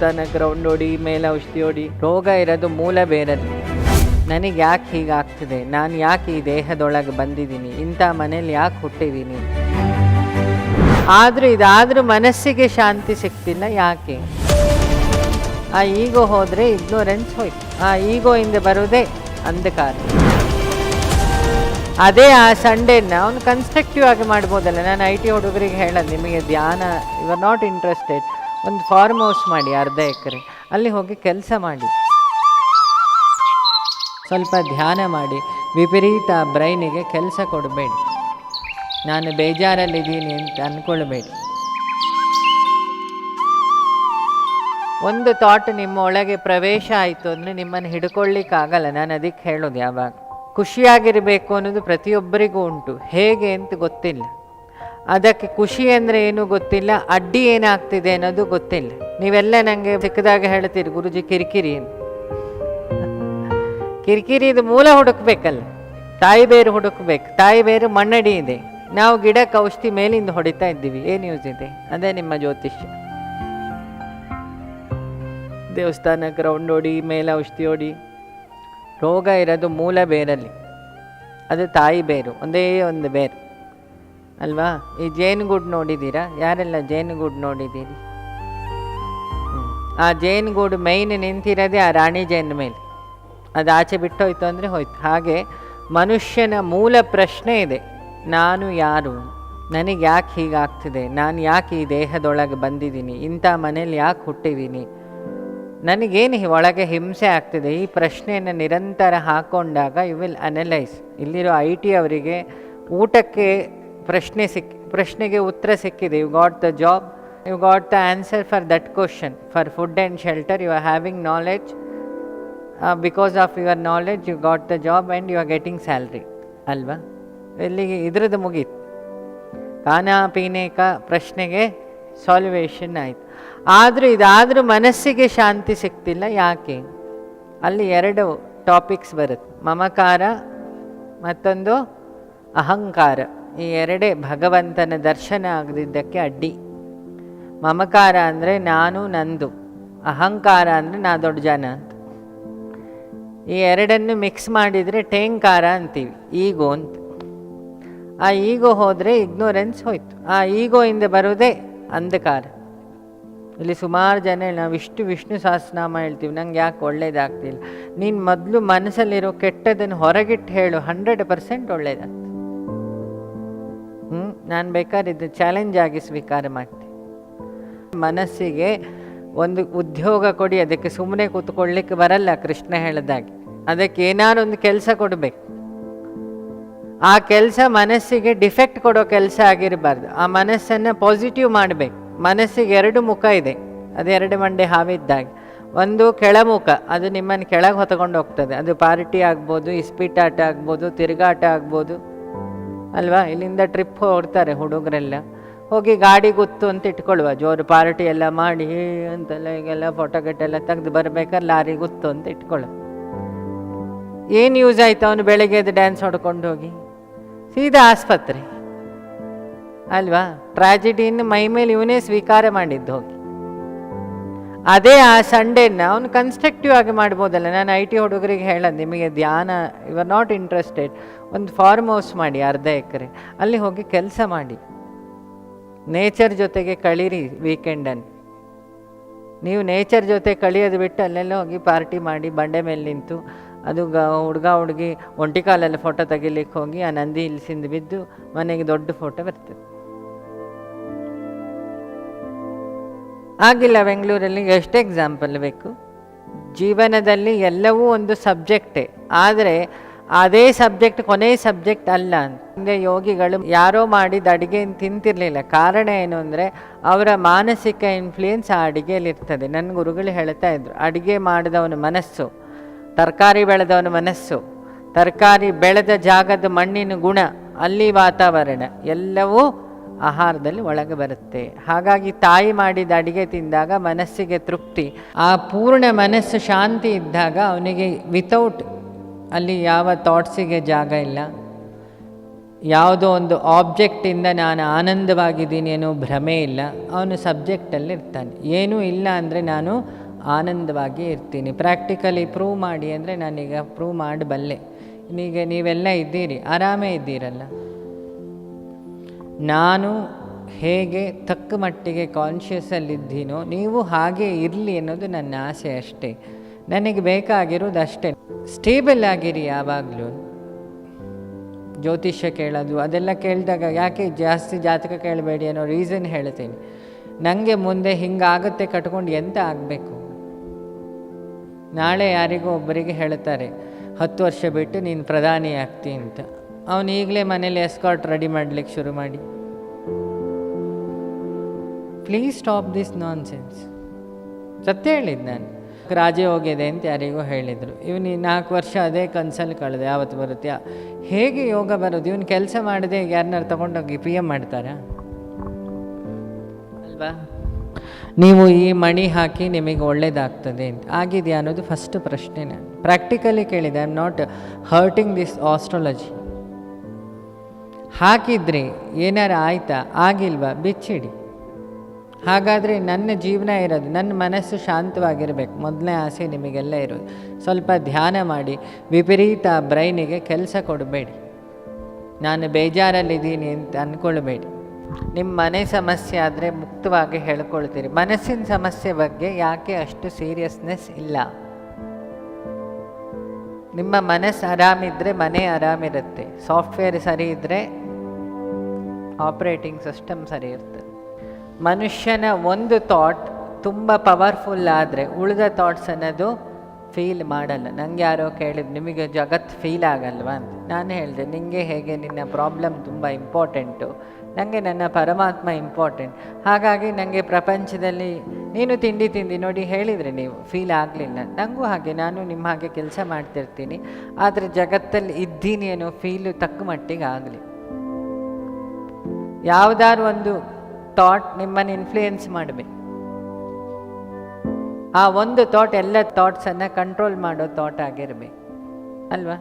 ದೇವಸ್ಥಾನ ಗ್ರೌಂಡ್ ಹೊಡಿ ಮೇಲೆ ಔಷಧಿ ಓಡಿ ರೋಗ ಇರೋದು ಮೂಲ ಬೇರೆದು ನನಗೆ ಯಾಕೆ ಹೀಗಾಗ್ತಿದೆ? ನಾನು ಯಾಕೆ ಈ ದೇಹದೊಳಗೆ ಬಂದಿದ್ದೀನಿ? ಇಂಥ ಮನೇಲಿ ಯಾಕೆ ಹುಟ್ಟಿದ್ದೀನಿ? ಆದರೂ ಇದಾದರೂ ಮನಸ್ಸಿಗೆ ಶಾಂತಿ ಸಿಗ್ತಿಲ್ಲ ಯಾಕೆ? ಆ ಈಗೋ ಹೋದರೆ ಇಗ್ನೋರೆನ್ಸ್ ಹೋಯ್ತು. ಆ ಈಗೋ ಹಿಂದೆ ಬರೋದೇ ಅಂಧಕಾರ. ಅದೇ ಆ ಸಂಡೇನ ಅವ್ನು ಕನ್ಸ್ಟ್ರಕ್ಟಿವ್ ಆಗಿ ಮಾಡ್ಬೋದಲ್ಲ. ನಾನು ಐ ಟಿ ಹುಡುಗರಿಗೆ ಹೇಳೋದು ನಿಮಗೆ ಧ್ಯಾನ ಯು ಆರ್ ನಾಟ್ ಇಂಟ್ರೆಸ್ಟೆಡ್ ಒಂದು ಫಾರ್ಮ್ ಹೌಸ್ ಮಾಡಿ, ಅರ್ಧ ಎಕರೆ. ಅಲ್ಲಿ ಹೋಗಿ ಕೆಲಸ ಮಾಡಿ. ಸ್ವಲ್ಪ ಧ್ಯಾನ ಮಾಡಿ, ವಿಪರೀತ ಬ್ರೈನಿಗೆ ಕೆಲಸ ಕೊಡಬೇಡಿ. ನಾನು ಬೇಜಾರಲ್ಲಿದ್ದೀನಿ ಅಂತ ಅಂದ್ಕೊಳ್ಬೇಡಿ ಒಂದು ಥಾಟ್ ನಿಮ್ಮ ಒಳಗೆ ಪ್ರವೇಶ ಆಯಿತು ಅಂದರೆ ನಿಮ್ಮನ್ನು ಹಿಡ್ಕೊಳ್ಳಿಕ್ಕಾಗಲ್ಲ. ನಾನು ಅದಕ್ಕೆ ಹೇಳೋದು ಯಾವಾಗ? ಖುಷಿಯಾಗಿರಬೇಕು ಅನ್ನೋದು ಪ್ರತಿಯೊಬ್ಬರಿಗೂ ಉಂಟು. ಹೇಗೆ ಅಂತ ಗೊತ್ತಿಲ್ಲ. ಅದಕ್ಕೆ ಖುಷಿ ಅಂದರೆ ಏನೂ ಗೊತ್ತಿಲ್ಲ, ಅಡ್ಡಿ ಏನಾಗ್ತಿದೆ ಅನ್ನೋದು ಗೊತ್ತಿಲ್ಲ. ನೀವೆಲ್ಲ ನನಗೆ ಸಿಕ್ಕದಾಗ ಹೇಳ್ತೀರಿ, ಗುರುಜಿ ಕಿರಿಕಿರಿ ಅಂತ. ಕಿರಿಕಿರಿದು ಮೂಲ ಹುಡುಕ್ಬೇಕಲ್ಲ. ತಾಯಿ ಬೇರು ಹುಡುಕ್ಬೇಕು, ತಾಯಿ ಬೇರು ಮಣ್ಣಡಿ ಇದೆ. ನಾವು ಗಿಡಕ್ಕೆ ಔಷಧಿ ಮೇಲಿಂದ ಹೊಡಿತಾ ಇದ್ದೀವಿ, ಏನು ಯೂಸ್ ಇದೆ? ಅದೇ ನಿಮ್ಮ ಜ್ಯೋತಿಷ್ಯ. ದೇವಸ್ಥಾನ ಗ್ರೌಂಡ್ ಓಡಿ ಮೇಲೆ ಔಷಧಿ ಓಡಿ, ರೋಗ ಇರೋದು ಮೂಲ ಬೇರಲ್ಲಿ. ಅದು ತಾಯಿ ಬೇರು, ಒಂದೇ ಒಂದು ಬೇರು. ಅಲ್ವಾ? ಈ ಜೇನುಗೂಡು ನೋಡಿದ್ದೀರಾ? ಯಾರೆಲ್ಲ ಜೇನುಗೂಡು ನೋಡಿದ್ದೀರಿ. ಆ ಜೇನುಗೂಡು ಮೈನ್ ನಿಂತಿರೋದೇ ಆ ರಾಣಿ ಜೇನು ಮೇಲೆ. ಅದು ಆಚೆ ಬಿಟ್ಟೋಯ್ತು ಅಂದರೆ ಹೋಯ್ತು. ಹಾಗೆ ಮನುಷ್ಯನ ಮೂಲ ಪ್ರಶ್ನೆ ಇದೆ. ನಾನು ಯಾರು? ನನಗೆ ಯಾಕೆ ಹೀಗಾಗ್ತಿದೆ? ನಾನು ಯಾಕೆ ಈ ದೇಹದೊಳಗೆ ಬಂದಿದ್ದೀನಿ? ಇಂಥ ಮನೇಲಿ ಯಾಕೆ ಹುಟ್ಟಿದ್ದೀನಿ? ನನಗೇನು ಒಳಗೆ ಹಿಂಸೆ ಆಗ್ತಿದೆ? ಈ ಪ್ರಶ್ನೆಯನ್ನು ನಿರಂತರ ಹಾಕೊಂಡಾಗ ಯು ವಿಲ್ ಅನಲೈಸ್ ಇಲ್ಲಿರೋ ಐ ಟಿ ಅವರಿಗೆ ಊಟಕ್ಕೆ ಪ್ರಶ್ನೆ ಸಿಕ್, ಪ್ರಶ್ನೆಗೆ ಉತ್ತರ ಸಿಕ್ಕಿದೆ. You got the job you got the answer for that question for food and shelter you are having knowledge because of your knowledge you got the job and you are getting salary ಅಲ್ವಾ? ಇಲ್ಲಿಗೆ ಇದ್ರದ್ದು ಮುಗೀತು. ಖಾನಾ ಪೀನೇಕ ಪ್ರಶ್ನೆಗೆ salvation ಆಯಿತು. ಆದರೂ ಇದಾದರೂ ಮನಸ್ಸಿಗೆ ಶಾಂತಿ ಸಿಗ್ತಿಲ್ಲ ಯಾಕೆ? ಅಲ್ಲಿ ಎರಡು ಟಾಪಿಕ್ಸ್ ಬರುತ್ತೆ. ಮಮಕಾರ ಮತ್ತೊಂದು ಅಹಂಕಾರ. ಈ ಎರಡೇ ಭಗವಂತನ ದರ್ಶನ ಆಗದಿದ್ದಕ್ಕೆ ಅಡ್ಡಿ. ಮಮಕಾರ ಅಂದರೆ ನಾನು ನಂದು, ಅಹಂಕಾರ ಅಂದರೆ ನಾ ದೊಡ್ಡ ಜನ ಅಂತ. ಈ ಎರಡನ್ನು ಮಿಕ್ಸ್ ಮಾಡಿದರೆ ಟೇಂಕಾರ ಅಂತೀವಿ ಈಗೋ ಅಂತ. ಆ ಈಗೋ ಹೋದರೆ ಇಗ್ನೋರೆನ್ಸ್ ಹೋಯ್ತು. ಆ ಈಗೋ ಈಗೋಯಿಂದ ಬರೋದೇ ಅಂಧಕಾರ. ಇಲ್ಲಿ ಸುಮಾರು ಜನ ನಾವು ವಿಷ್ಣು ಸಹಸ್ರನಾಮ ಹೇಳ್ತೀವಿ, ನಂಗೆ ಯಾಕೆ ಒಳ್ಳೇದಾಗ್ತಿಲ್ಲ? ನೀನು ಮೊದಲು ಮನಸ್ಸಲ್ಲಿರೋ ಕೆಟ್ಟದನ್ನು ಹೊರಗಿಟ್ಟು ಹೇಳು ಹಂಡ್ರೆಡ್ ಪರ್ಸೆಂಟ್ ಒಳ್ಳೇದಾಗ್ತದೆ. ನಾನು ಬೇಕಾದ್ರೆ ಇದು ಚಾಲೆಂಜ್ ಆಗಿ ಸ್ವೀಕಾರ ಮಾಡ್ತೀನಿ. ಮನಸ್ಸಿಗೆ ಒಂದು ಉದ್ಯೋಗ ಕೊಡಿ, ಅದಕ್ಕೆ ಸುಮ್ಮನೆ ಕೂತ್ಕೊಳ್ಳಿಕ್ಕೆ ಬರಲ್ಲ ಕೃಷ್ಣ ಹೇಳಿದಾಗೆ. ಅದಕ್ಕೆ ಏನಾದ್ರು ಒಂದು ಕೆಲಸ ಕೊಡಬೇಕು. ಆ ಕೆಲಸ ಮನಸ್ಸಿಗೆ ಡಿಫೆಕ್ಟ್ ಕೊಡೋ ಕೆಲಸ ಆಗಿರಬಾರ್ದು. ಆ ಮನಸ್ಸನ್ನು ಪಾಸಿಟಿವ್ ಮಾಡಬೇಕು. ಮನಸ್ಸಿಗೆ ಎರಡು ಮುಖ ಇದೆ. ಅದು ಎರಡು ಮಂಡೆ ಹಾವಿದ್ದಾಗೆ. ಒಂದು ಕೆಳಮುಖ, ಅದು ನಿಮ್ಮನ್ನು ಕೆಳಗೆ ಹೊತ್ಕೊಂಡು ಹೋಗ್ತದೆ. ಅದು ಪಾರ್ಟಿ ಆಗ್ಬೋದು ಇಸ್ಪೀಟಾಟ ಆಗ್ಬೋದು, ತಿರುಗಾಟ ಆಗ್ಬೋದು. ಅಲ್ವಾ? ಇಲ್ಲಿಂದ ಟ್ರಿಪ್ ಹೊಡ್ತಾರೆ ಹುಡುಗರೆಲ್ಲ. ಹೋಗಿ ಗಾಡಿ ಗೊತ್ತು ಅಂತ ಇಟ್ಕೊಳ್ಳುವ. ಜೋರು ಪಾರ್ಟಿ ಎಲ್ಲ ಮಾಡಿ ಅಂತೆಲ್ಲ ಈಗೆಲ್ಲ ಫೋಟೋ ಗಿಟ್ಟೆಲ್ಲ ತೆಗೆದು ಬರ್ಬೇಕಾದ್ರೆ ಲಾರಿ ಗೊತ್ತು ಅಂತ ಇಟ್ಕೊಳ್ಳು ಏನು ಯೂಸ್ ಆಯ್ತು ಅವನು ಬೆಳಗ್ಗೆ ಎದ್ದು ಡ್ಯಾನ್ಸ್ ಹೊಡ್ಕೊಂಡು ಹೋಗಿ? ಸೀದಾ ಆಸ್ಪತ್ರೆ. ಅಲ್ವಾ? ಟ್ರಾಜಿಡಿಯನ್ನು ಮೈ ಮೇಲೆ ಇವನೇ ಸ್ವೀಕಾರ ಮಾಡಿದ್ದು ಹೋಗಿ. ಅದೇ ಆ ಸಂಡೇನ ಅವನು ಕನ್ಸ್ಟ್ರಕ್ಟಿವ್ ಆಗಿ ಮಾಡ್ಬೋದಲ್ಲ. ನಾನು ಐ ಟಿ ಹುಡುಗರಿಗೆ ಹೇಳೋದು, ನಿಮಗೆ ಧ್ಯಾನ ಯು ಆರ್ ನಾಟ್ ಇಂಟ್ರೆಸ್ಟೆಡ್ ಒಂದು ಫಾರ್ಮ್ ಹೌಸ್ ಮಾಡಿ, ಅರ್ಧ ಎಕರೆ. ಅಲ್ಲಿ ಹೋಗಿ ಕೆಲಸ ಮಾಡಿ. ನೇಚರ್ ಜೊತೆಗೆ ಕಳೀರಿ ವೀಕೆಂಡನ್ನು ನೀವು ನೇಚರ್ ಜೊತೆ ಕಳಿಯೋದು ಬಿಟ್ಟು ಅಲ್ಲೆಲ್ಲ ಹೋಗಿ ಪಾರ್ಟಿ ಮಾಡಿ, ಬಂಡೆ ಮೇಲೆ ನಿಂತು, ಅದು ಗ, ಹುಡುಗ, ಹುಡುಗಿ, ಒಂಟಿ ಕಾಲಲ್ಲಿ ಫೋಟೋ ತೆಗಿಲಿಕ್ಕೆ ಹೋಗಿ, ಆ ನಂದಿ ಇಲ್ಸಿಂದ ಬಿದ್ದು ಮನೆಗೆ ದೊಡ್ಡ ಫೋಟೋ ಬರ್ತದೆ. ಆಗಿಲ್ಲ ಬೆಂಗಳೂರಲ್ಲಿ, ಎಷ್ಟು ಎಕ್ಸಾಂಪಲ್ ಬೇಕು? ಜೀವನದಲ್ಲಿ ಎಲ್ಲವೂ ಒಂದು ಸಬ್ಜೆಕ್ಟೇ ಆದರೆ ಅದೇ ಸಬ್ಜೆಕ್ಟ್ ಕೊನೆ ಸಬ್ಜೆಕ್ಟ್ ಅಲ್ಲ ಹಿಂದೆ ಯೋಗಿಗಳು ಯಾರೋ ಮಾಡಿದ ಅಡುಗೆ ತಿಂತಿರಲಿಲ್ಲ. ಕಾರಣ ಏನು ಅಂದರೆ ಅವರ ಮಾನಸಿಕ ಇನ್ಫ್ಲೂಯೆನ್ಸ್ ಆ ಅಡುಗೆಯಲ್ಲಿರ್ತದೆ ನನ್ನ ಗುರುಗಳು ಹೇಳ್ತಾ ಇದ್ರು, ಅಡುಗೆ ಮಾಡಿದವನ ಮನಸ್ಸು, ತರಕಾರಿ ಬೆಳೆದವನ ಮನಸ್ಸು, ತರಕಾರಿ ಬೆಳೆದ ಜಾಗದ ಮಣ್ಣಿನ ಗುಣ, ಅಲ್ಲಿ ವಾತಾವರಣ, ಎಲ್ಲವೂ ಆಹಾರದಲ್ಲಿ ಒಳಗೆ ಬರುತ್ತೆ. ಹಾಗಾಗಿ ತಾಯಿ ಮಾಡಿದ ಅಡಿಗೆ ತಿಂದಾಗ ಮನಸ್ಸಿಗೆ ತೃಪ್ತಿ. ಆ ಪೂರ್ಣ ಮನಸ್ಸು ಶಾಂತಿ ಇದ್ದಾಗ ಅವನಿಗೆ ವಿತೌಟ್ ಅಲ್ಲಿ ಯಾವ ಥಾಟ್ಸಿಗೆ ಜಾಗ ಇಲ್ಲ. ಯಾವುದೋ ಒಂದು ಆಬ್ಜೆಕ್ಟಿಂದ ನಾನು ಆನಂದವಾಗಿದ್ದೀನಿ ಅನ್ನೋ ಭ್ರಮೆ ಇಲ್ಲ. ಅವನು ಸಬ್ಜೆಕ್ಟಲ್ಲಿ ಇರ್ತಾನೆ. ಏನೂ ಇಲ್ಲ ಅಂದರೆ ನಾನು ಆನಂದವಾಗಿ ಇರ್ತೀನಿ. ಪ್ರಾಕ್ಟಿಕಲಿ ಪ್ರೂವ್ ಮಾಡಿ ಅಂದರೆ ನಾನೀಗ ಪ್ರೂವ್ ಮಾಡಬಲ್ಲೆ. ಈಗ ನೀವೆಲ್ಲ ಇದ್ದೀರಿ, ಆರಾಮೇ ಇದ್ದೀರಲ್ಲ. ನಾನು ಹೇಗೆ ತಕ್ಕ ಮಟ್ಟಿಗೆ ಕಾನ್ಷಿಯಸ್ಸಲ್ಲಿದ್ದೀನೋ ನೀವು ಹಾಗೆ ಇರಲಿ ಅನ್ನೋದು ನನ್ನ ಆಸೆ ಅಷ್ಟೇ. ನನಗೆ ಬೇಕಾಗಿರೋದು ಅಷ್ಟೇ. ಸ್ಟೇಬಲ್ ಆಗಿರಿ ಯಾವಾಗಲೂ. ಜ್ಯೋತಿಷ್ಯ ಕೇಳೋದು, ಅದೆಲ್ಲ ಕೇಳಿದಾಗ ಯಾಕೆ ಜಾಸ್ತಿ ಜಾತಕ ಕೇಳಬೇಡಿ ಅನ್ನೋ ರೀಸನ್ ಹೇಳ್ತೀನಿ. ನನಗೆ ಮುಂದೆ ಹಿಂಗಾಗುತ್ತೆ ಕಟ್ಕೊಂಡು ಎಂತ ಆಗಬೇಕು? ನಾಳೆ ಯಾರಿಗೋ ಒಬ್ಬರಿಗೆ ಹೇಳ್ತಾರೆ, ಹತ್ತು ವರ್ಷ ಬಿಟ್ಟು ನೀನು ಪ್ರಧಾನಿ ಆಗ್ತಿ ಅಂತ. ಅವನು ಈಗಲೇ ಮನೇಲಿ ಎಸ್ಕಾಟ್ ರೆಡಿ ಮಾಡ್ಲಿಕ್ಕೆ ಶುರು ಮಾಡಿ. Please stop this nonsense ಸತ್ಯ ಹೇಳಿದ್ದು ನಾನು. ರಾಜೆ ಹೋಗಿದೆ ಅಂತ ಯಾರಿಗೂ ಹೇಳಿದರು. ಇವನು ನಾಲ್ಕು ವರ್ಷ ಅದೇ ಕನ್ಸಲ್ಲಿ ಕಳೆದೆ, ಯಾವತ್ತು ಬರುತ್ತ್ಯಾ ಹೇಗೆ ಯೋಗ ಬರೋದು? ಇವನು ಕೆಲಸ ಮಾಡದೆ ಯಾರನ್ನಾರು ತಗೊಂಡೋಗಿ ಪಿ ಎಂ ಮಾಡ್ತಾರಾ? ಅಲ್ವಾ? ನೀವು ಈ ಮಣಿ ಹಾಕಿ ನಿಮಗೆ ಒಳ್ಳೇದಾಗ್ತದೆ ಅಂತ. ಆಗಿದೆಯಾ ಅನ್ನೋದು ಫಸ್ಟ್ ಪ್ರಶ್ನೆ ನಾನು. ಪ್ರಾಕ್ಟಿಕಲಿ ಕೇಳಿದೆ I am not hurting this astrology ಹಾಕಿದ್ರೆ ಏನಾರು ಆಯ್ತಾ? ಆಗಿಲ್ವಾ? ಬಿಚ್ಚಿಡಿ. ಹಾಗಾದರೆ ನನ್ನ ಜೀವನ ಇರೋದು, ನನ್ನ ಮನಸ್ಸು ಶಾಂತವಾಗಿರಬೇಕು. ಮೊದಲನೇ ಆಸೆ ನಿಮಗೆಲ್ಲ ಇರೋದು. ಸ್ವಲ್ಪ ಧ್ಯಾನ ಮಾಡಿ, ವಿಪರೀತ ಬ್ರೈನಿಗೆ ಕೆಲಸ ಕೊಡಬೇಡಿ. ನಾನು ಬೇಜಾರಲ್ಲಿದ್ದೀನಿ ಅಂತ ಅಂದ್ಕೊಳ್ಬೇಡಿ ನಿಮ್ಮ ಮನೆ ಸಮಸ್ಯೆ ಆದರೆ ಮುಕ್ತವಾಗಿ ಹೇಳ್ಕೊಳ್ತೀರಿ. ಮನಸ್ಸಿನ ಸಮಸ್ಯೆ ಬಗ್ಗೆ ಯಾಕೆ ಅಷ್ಟು ಸೀರಿಯಸ್ನೆಸ್ ಇಲ್ಲ? ನಿಮ್ಮ ಮನಸ್ಸು ಆರಾಮಿದ್ದರೆ ಮನೆ ಆರಾಮಿರುತ್ತೆ. ಸಾಫ್ಟ್ವೇರ್ ಸರಿ ಇದ್ದರೆ ಆಪ್ರೇಟಿಂಗ್ ಸಿಸ್ಟಮ್ ಸರಿ ಇರ್ತದೆ. ಮನುಷ್ಯನ ಒಂದು ಥಾಟ್ ತುಂಬ ಪವರ್ಫುಲ್ ಆದರೆ ಉಳಿದ ಥಾಟ್ಸ್ ಅನ್ನೋದು ಫೀಲ್ ಮಾಡಲ್ಲ. ನನಗೆ ಯಾರೋ ಕೇಳಿದ್ರು, ನಿಮಗೆ ಜಗತ್ತು ಫೀಲ್ ಆಗಲ್ವಾ? ಅಂತ. ನಾನು ಹೇಳಿದೆ ನಿಮಗೆ ಹೇಗೆ? ನಿನ್ನ ಪ್ರಾಬ್ಲಮ್ ತುಂಬ ಇಂಪಾರ್ಟೆಂಟು ನನಗೆ ನನ್ನ ಪರಮಾತ್ಮ ಇಂಪಾರ್ಟೆಂಟ್ ಹಾಗಾಗಿ ನನಗೆ ಪ್ರಪಂಚದಲ್ಲಿ ನೀನು ತಿಂಡಿ ತಿಂದು ನೋಡಿ ಹೇಳಿದರೆ ನೀವು ಫೀಲ್ ಆಗಲಿಲ್ಲ. ನನಗೂ ಹಾಗೆ, ನಾನು ನಿಮ್ಮ ಹಾಗೆ ಕೆಲಸ ಮಾಡ್ತಿರ್ತೀನಿ. ಆದರೆ ಜಗತ್ತಲ್ಲಿ ಇದ್ದೀನಿ ಅನ್ನೋ ಫೀಲು ತಕ್ಕ ಮಟ್ಟಿಗೆ ಆಗಲಿ. ಯಾವುದಾದ್ರು ಒಂದು ಥಾಟ್ ನಿಮ್ಮನ್ನು ಇನ್ಫ್ಲೂಯೆನ್ಸ್ ಮಾಡಬೇಕು. ಆ ಒಂದು ಥಾಟ್ ಎಲ್ಲ ಥಾಟ್ಸನ್ನು ಕಂಟ್ರೋಲ್ ಮಾಡೋ ಥಾಟ್ ಆಗಿರಬೇಕು. ಅಲ್ವಾ?